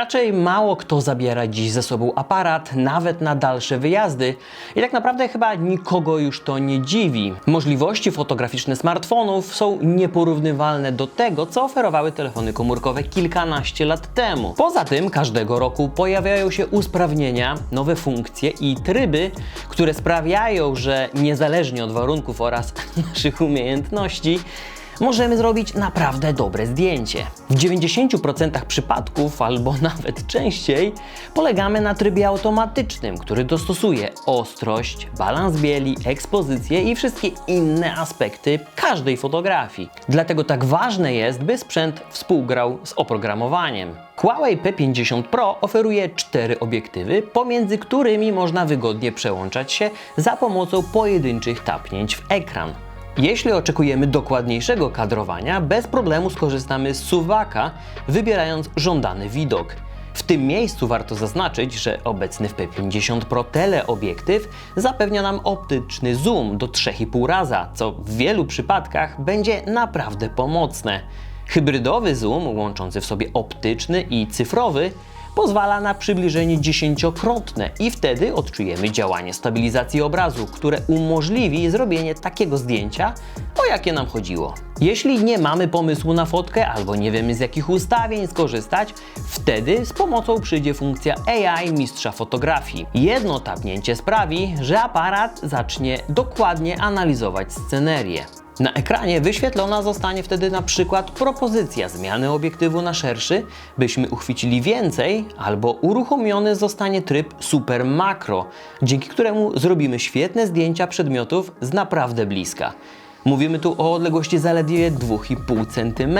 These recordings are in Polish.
Raczej mało kto zabiera dziś ze sobą aparat, nawet na dalsze wyjazdy. I tak naprawdę chyba nikogo już to nie dziwi. Możliwości fotograficzne smartfonów są nieporównywalne do tego, co oferowały telefony komórkowe kilkanaście lat temu. Poza tym każdego roku pojawiają się usprawnienia, nowe funkcje i tryby, które sprawiają, że niezależnie od warunków oraz naszych umiejętności, możemy zrobić naprawdę dobre zdjęcie. W 90% przypadków, albo nawet częściej, polegamy na trybie automatycznym, który dostosuje ostrość, balans bieli, ekspozycję i wszystkie inne aspekty każdej fotografii. Dlatego tak ważne jest, by sprzęt współgrał z oprogramowaniem. Huawei P50 Pro oferuje cztery obiektywy, pomiędzy którymi można wygodnie przełączać się za pomocą pojedynczych tapnięć w ekran. Jeśli oczekujemy dokładniejszego kadrowania, bez problemu skorzystamy z suwaka, wybierając żądany widok. W tym miejscu warto zaznaczyć, że obecny w P50 Pro teleobiektyw zapewnia nam optyczny zoom do 3,5 raza, co w wielu przypadkach będzie naprawdę pomocne. Hybrydowy zoom, łączący w sobie optyczny i cyfrowy, pozwala na przybliżenie dziesięciokrotne i wtedy odczujemy działanie stabilizacji obrazu, które umożliwi zrobienie takiego zdjęcia, o jakie nam chodziło. Jeśli nie mamy pomysłu na fotkę albo nie wiemy z jakich ustawień skorzystać, wtedy z pomocą przyjdzie funkcja AI mistrza fotografii. Jedno tapnięcie sprawi, że aparat zacznie dokładnie analizować scenerię. Na ekranie wyświetlona zostanie wtedy na przykład propozycja zmiany obiektywu na szerszy, byśmy uchwycili więcej, albo uruchomiony zostanie tryb Super Makro, dzięki któremu zrobimy świetne zdjęcia przedmiotów z naprawdę bliska. Mówimy tu o odległości zaledwie 2,5 cm.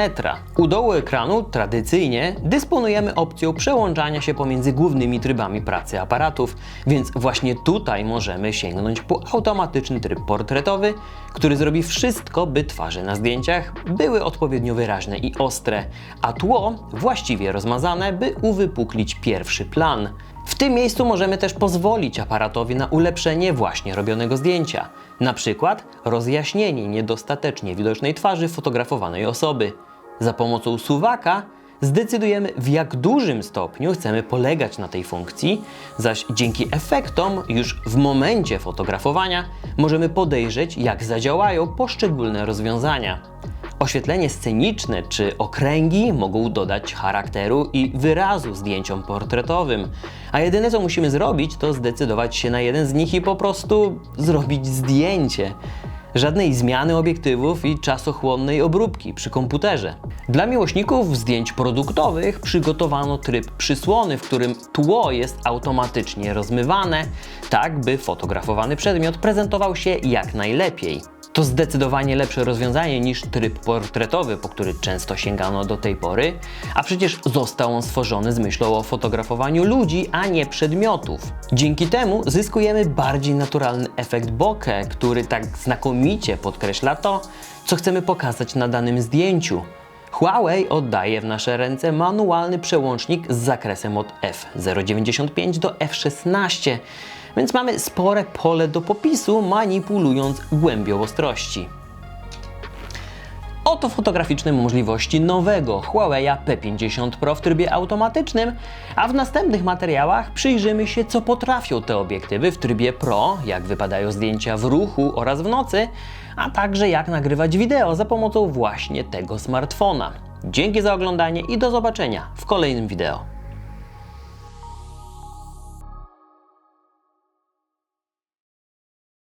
U dołu ekranu tradycyjnie dysponujemy opcją przełączania się pomiędzy głównymi trybami pracy aparatów, więc właśnie tutaj możemy sięgnąć po automatyczny tryb portretowy, który zrobi wszystko, by twarze na zdjęciach były odpowiednio wyraźne i ostre, a tło właściwie rozmazane, by uwypuklić pierwszy plan. W tym miejscu możemy też pozwolić aparatowi na ulepszenie właśnie robionego zdjęcia. Na przykład rozjaśnienie niedostatecznie widocznej twarzy fotografowanej osoby. Za pomocą suwaka zdecydujemy w jak dużym stopniu chcemy polegać na tej funkcji, zaś dzięki efektom już w momencie fotografowania możemy podejrzeć jak zadziałają poszczególne rozwiązania. Oświetlenie sceniczne czy okręgi mogą dodać charakteru i wyrazu zdjęciom portretowym, a jedyne co musimy zrobić to zdecydować się na jeden z nich i po prostu zrobić zdjęcie. Żadnej zmiany obiektywów i czasochłonnej obróbki przy komputerze. Dla miłośników zdjęć produktowych przygotowano tryb przysłony, w którym tło jest automatycznie rozmywane, tak by fotografowany przedmiot prezentował się jak najlepiej. To zdecydowanie lepsze rozwiązanie niż tryb portretowy, po który często sięgano do tej pory, a przecież został on stworzony z myślą o fotografowaniu ludzi, a nie przedmiotów. Dzięki temu zyskujemy bardziej naturalny efekt bokeh, który tak znakomicie podkreśla to, co chcemy pokazać na danym zdjęciu. Huawei oddaje w nasze ręce manualny przełącznik z zakresem od f0,95 do f16, więc mamy spore pole do popisu, manipulując głębią ostrości. Oto fotograficzne możliwości nowego Huawei P50 Pro w trybie automatycznym, a w następnych materiałach przyjrzymy się, co potrafią te obiektywy w trybie Pro, jak wypadają zdjęcia w ruchu oraz w nocy, a także jak nagrywać wideo za pomocą właśnie tego smartfona. Dzięki za oglądanie i do zobaczenia w kolejnym wideo.